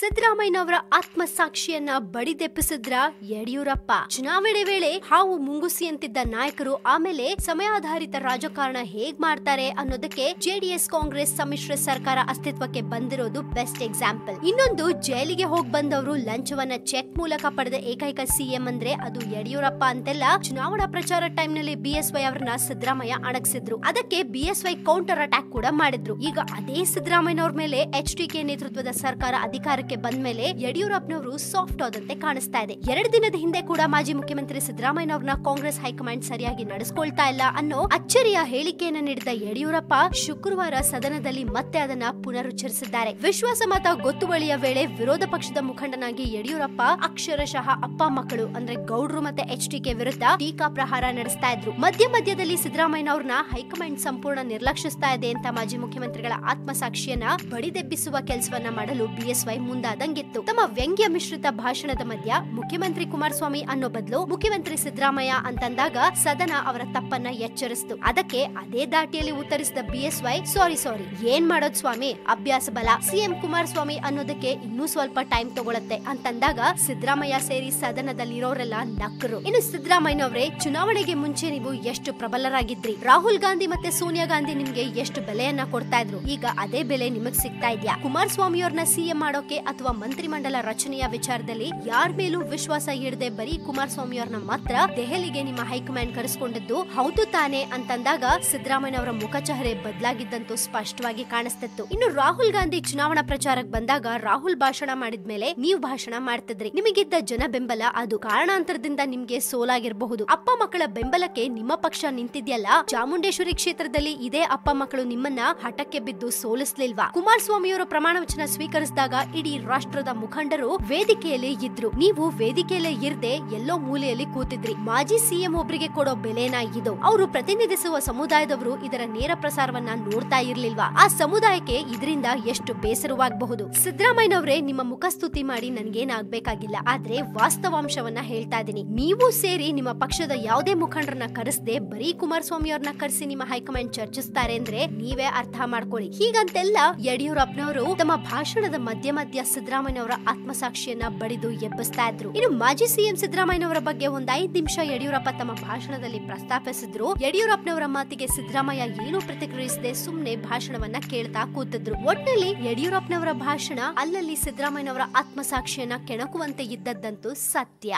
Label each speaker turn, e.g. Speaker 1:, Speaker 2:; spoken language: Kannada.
Speaker 1: ಸಿದ್ದರಾಮಯ್ಯನವರ ಆತ್ಮಸಾಕ್ಷಿಯನ್ನ ಬಡಿದೆಪ್ಪಿಸಿದ್ರ ಯಡಿಯೂರಪ್ಪ ಚುನಾವಣೆ ವೇಳೆ ಹಾವು ಮುಂಗುಸಿಯಂತಿದ್ದ ಅಂತಿದ್ದ ನಾಯಕರು ಆಮೇಲೆ ಸಮಯಾಧಾರಿತ ರಾಜಕಾರಣ ಹೇಗ್ ಮಾಡ್ತಾರೆ ಅನ್ನೋದಕ್ಕೆ ಜೆಡಿಎಸ್ ಕಾಂಗ್ರೆಸ್ ಸಮ್ಮಿಶ್ರ ಸರ್ಕಾರ ಅಸ್ತಿತ್ವಕ್ಕೆ ಬಂದಿರೋದು ಬೆಸ್ಟ್ ಎಕ್ಸಾಂಪಲ್ ಇನ್ನೊಂದು ಜೈಲಿಗೆ ಹೋಗ್ ಬಂದವರು ಲಂಚವನ್ನ ಚೆಕ್ ಮೂಲಕ ಪಡೆದ ಏಕೈಕ ಸಿಎಂ ಅಂದ್ರೆ ಅದು ಯಡಿಯೂರಪ್ಪ ಅಂತೆಲ್ಲ ಚುನಾವಣಾ ಪ್ರಚಾರ ಟೈಮ್ ನಲ್ಲಿ ಬಿಎಸ್ವೈ ಅವರನ್ನ ಸಿದ್ದರಾಮಯ್ಯ ಅಣಗಿಸಿದ್ರು ಅದಕ್ಕೆ ಬಿಎಸ್ವೈ ಕೌಂಟರ್ ಅಟ್ಯಾಕ್ ಕೂಡ ಮಾಡಿದ್ರು ಈಗ ಅದೇ ಸಿದ್ದರಾಮಯ್ಯನವ್ರ ಮೇಲೆ ಎಚ್ ಡಿ ಕೆ ನೇತೃತ್ವದ ಸರ್ಕಾರ ಅಧಿಕಾರಕ್ಕೆ ಅಧಿಕಾರಕ್ಕೆ ಮೇಲೆ ಯಡಿಯೂರಪ್ಪನವರು ಸಾಫ್ಟ್ ಆದಂತೆ ಕಾಣಿಸ್ತಾ ಇದೆ ಎರಡು ದಿನದ ಹಿಂದೆ ಕೂಡ ಮಾಜಿ ಮುಖ್ಯಮಂತ್ರಿ ಸಿದ್ದರಾಮಯ್ಯ ಅವ್ರನ್ನ ಕಾಂಗ್ರೆಸ್ ಹೈಕಮಾಂಡ್ ಸರಿಯಾಗಿ ನಡೆಸ್ಕೊಳ್ತಾ ಇಲ್ಲ ಅನ್ನೋ ಅಚ್ಚರಿಯ ಹೇಳಿಕೆಯನ್ನ ನೀಡಿದ ಯಡಿಯೂರಪ್ಪ ಶುಕ್ರವಾರ ಸದನದಲ್ಲಿ ಮತ್ತೆ ಅದನ್ನ ಪುನರುಚ್ಚರಿಸಿದ್ದಾರೆ ವಿಶ್ವಾಸಮತ ಗೊತ್ತುವಳಿಯ ವೇಳೆ ವಿರೋಧ ಪಕ್ಷದ ಮುಖಂಡನಾಗಿ ಯಡಿಯೂರಪ್ಪ ಅಕ್ಷರಶಃ ಅಪ್ಪ ಮಕ್ಕಳು ಅಂದ್ರೆ ಗೌಡ್ರು ಮತ್ತೆ ಎಚ್ ಕೆ ವಿರುದ್ಧ ಟೀಕಾ ಪ್ರಹಾರ ನಡೆಸ್ತಾ ಇದ್ರು ಮಧ್ಯ ಮಧ್ಯದಲ್ಲಿ ಸಿದ್ದರಾಮಯ್ಯ ಅವ್ರನ್ನ ಹೈಕಮಾಂಡ್ ಸಂಪೂರ್ಣ ನಿರ್ಲಕ್ಷಿಸ್ತಾ ಇದೆ ಅಂತ ಮಾಜಿ ಮುಖ್ಯಮಂತ್ರಿಗಳ ಆತ್ಮಸಾಕ್ಷಿಯನ್ನ ಬಡಿದೆಬ್ಬಿಸುವ ಕೆಲಸವನ್ನ ಮಾಡಲು ಬಿಎಸ್ವೈ ಮುಂದೆ ಮುಂದಾದಂಗಿತ್ತು ತಮ್ಮ ವ್ಯಂಗ್ಯ ಮಿಶ್ರಿತ ಭಾಷಣದ ಮಧ್ಯ ಮುಖ್ಯಮಂತ್ರಿ ಕುಮಾರಸ್ವಾಮಿ ಅನ್ನೋ ಬದಲು ಮುಖ್ಯಮಂತ್ರಿ ಸಿದ್ದರಾಮಯ್ಯ ಅಂತಂದಾಗ ಸದನ ಅವರ ತಪ್ಪನ್ನ ಎಚ್ಚರಿಸಿತು ಅದಕ್ಕೆ ಅದೇ ದಾಟಿಯಲ್ಲಿ ಉತ್ತರಿಸಿದ ಬಿಎಸ್ವೈ ಸಾರಿ ಸಾರಿ ಏನ್ ಮಾಡೋದ್ ಸ್ವಾಮಿ ಅಭ್ಯಾಸ ಬಲ ಸಿಎಂ ಕುಮಾರಸ್ವಾಮಿ ಅನ್ನೋದಕ್ಕೆ ಇನ್ನೂ ಸ್ವಲ್ಪ ಟೈಮ್ ತಗೊಳತ್ತೆ ಅಂತಂದಾಗ ಸಿದ್ದರಾಮಯ್ಯ ಸೇರಿ ಸದನದಲ್ಲಿರೋರೆಲ್ಲ ನಕ್ಕರು ಇನ್ನು ಸಿದ್ದರಾಮಯ್ಯನವರೇ ಚುನಾವಣೆಗೆ ಮುಂಚೆ ನೀವು ಎಷ್ಟು ಪ್ರಬಲರಾಗಿದ್ರಿ ರಾಹುಲ್ ಗಾಂಧಿ ಮತ್ತೆ ಸೋನಿಯಾ ಗಾಂಧಿ ನಿಮ್ಗೆ ಎಷ್ಟು ಬೆಲೆಯನ್ನ ಕೊಡ್ತಾ ಇದ್ರು ಈಗ ಅದೇ ಬೆಲೆ ನಿಮಗ್ ಸಿಗ್ತಾ ಇದ್ಯಾ ಕುಮಾರಸ್ವಾಮಿಯವ್ರನ್ನ ಸಿಎಂ ಮಾಡೋಕೆ ಅಥವಾ ಮಂತ್ರಿಮಂಡಲ ರಚನೆಯ ವಿಚಾರದಲ್ಲಿ ಯಾರ ಮೇಲೂ ವಿಶ್ವಾಸ ಇಡದೆ ಬರೀ ಕುಮಾರಸ್ವಾಮಿ ಅವ್ರನ್ನ ಮಾತ್ರ ದೆಹಲಿಗೆ ನಿಮ್ಮ ಹೈಕಮಾಂಡ್ ಕರೆಸ್ಕೊಂಡಿದ್ದು ಹೌದು ತಾನೆ ಅಂತಂದಾಗ ಸಿದ್ದರಾಮಯ್ಯ ಅವರ ಮುಖಚಹರೆ ಬದಲಾಗಿದ್ದಂತೂ ಸ್ಪಷ್ಟವಾಗಿ ಕಾಣಿಸ್ತಿತ್ತು ಇನ್ನು ರಾಹುಲ್ ಗಾಂಧಿ ಚುನಾವಣಾ ಪ್ರಚಾರಕ್ಕೆ ಬಂದಾಗ ರಾಹುಲ್ ಭಾಷಣ ಮಾಡಿದ ಮೇಲೆ ನೀವು ಭಾಷಣ ಮಾಡ್ತಿದ್ರಿ ನಿಮಗಿದ್ದ ಜನ ಬೆಂಬಲ ಅದು ಕಾರಣಾಂತರದಿಂದ ನಿಮ್ಗೆ ಸೋಲಾಗಿರಬಹುದು ಅಪ್ಪ ಮಕ್ಕಳ ಬೆಂಬಲಕ್ಕೆ ನಿಮ್ಮ ಪಕ್ಷ ನಿಂತಿದ್ಯಲ್ಲ ಚಾಮುಂಡೇಶ್ವರಿ ಕ್ಷೇತ್ರದಲ್ಲಿ ಇದೇ ಅಪ್ಪ ಮಕ್ಕಳು ನಿಮ್ಮನ್ನ ಹಠಕ್ಕೆ ಬಿದ್ದು ಸೋಲಿಸ್ಲಿಲ್ವಾ ಕುಮಾರಸ್ವಾಮಿಯವರು ಪ್ರಮಾಣ ವಚನ ಸ್ವೀಕರಿಸಿದಾಗ ಇಡೀ ರಾಷ್ಟ್ರದ ಮುಖಂಡರು ವೇದಿಕೆಯಲ್ಲಿ ಇದ್ರು ನೀವು ವೇದಿಕೆಯಲ್ಲಿ ಇರ್ದೆ ಎಲ್ಲೋ ಮೂಲೆಯಲ್ಲಿ ಕೂತಿದ್ರಿ ಮಾಜಿ ಸಿಎಂ ಒಬ್ಬರಿಗೆ ಕೊಡೋ ಬೆಲೆನ ಇದು ಅವರು ಪ್ರತಿನಿಧಿಸುವ ಸಮುದಾಯದವರು ಇದರ ನೇರ ಪ್ರಸಾರವನ್ನ ನೋಡ್ತಾ ಇರ್ಲಿಲ್ವಾ ಆ ಸಮುದಾಯಕ್ಕೆ ಇದರಿಂದ ಎಷ್ಟು ಬೇಸರವಾಗಬಹುದು ಅವರೇ ನಿಮ್ಮ ಮುಖಸ್ತುತಿ ಮಾಡಿ ನನ್ಗೇನಾಗ್ಬೇಕಾಗಿಲ್ಲ ಆದ್ರೆ ವಾಸ್ತವಾಂಶವನ್ನ ಹೇಳ್ತಾ ಇದೀನಿ ನೀವು ಸೇರಿ ನಿಮ್ಮ ಪಕ್ಷದ ಯಾವುದೇ ಮುಖಂಡರನ್ನ ಕರೆಸದೆ ಬರೀ ಕುಮಾರಸ್ವಾಮಿ ಅವ್ರನ್ನ ಕರೆಸಿ ನಿಮ್ಮ ಹೈಕಮಾಂಡ್ ಚರ್ಚಿಸ್ತಾರೆ ಅಂದ್ರೆ ನೀವೇ ಅರ್ಥ ಮಾಡ್ಕೊಳ್ಳಿ ಹೀಗಂತೆಲ್ಲ ಯಡಿಯೂರಪ್ಪನವರು ತಮ್ಮ ಭಾಷಣದ ಮಧ್ಯ ಮಧ್ಯ ಎಸ್ ಅವರ ಆತ್ಮಸಾಕ್ಷಿಯನ್ನ ಬಡಿದು ಎಬ್ಬಿಸ್ತಾ ಇದ್ರು ಇನ್ನು ಮಾಜಿ ಸಿಎಂ ಸಿದ್ದರಾಮಯ್ಯನವರ ಬಗ್ಗೆ ಒಂದ್ ಐದು ನಿಮಿಷ ಯಡಿಯೂರಪ್ಪ ತಮ್ಮ ಭಾಷಣದಲ್ಲಿ ಪ್ರಸ್ತಾಪಿಸಿದ್ರು ಯಡಿಯೂರಪ್ಪನವರ ಮಾತಿಗೆ ಸಿದ್ದರಾಮಯ್ಯ ಏನು ಪ್ರತಿಕ್ರಿಯಿಸದೆ ಸುಮ್ನೆ ಭಾಷಣವನ್ನ ಕೇಳ್ತಾ ಕೂತಿದ್ರು ಒಟ್ಟಿನಲ್ಲಿ ಯಡಿಯೂರಪ್ಪನವರ ಭಾಷಣ ಅಲ್ಲಲ್ಲಿ ಸಿದ್ದರಾಮಯ್ಯನವರ ಆತ್ಮಸಾಕ್ಷಿಯನ್ನ ಕೆಣಕುವಂತೆ ಇದ್ದದ್ದಂತೂ ಸತ್ಯ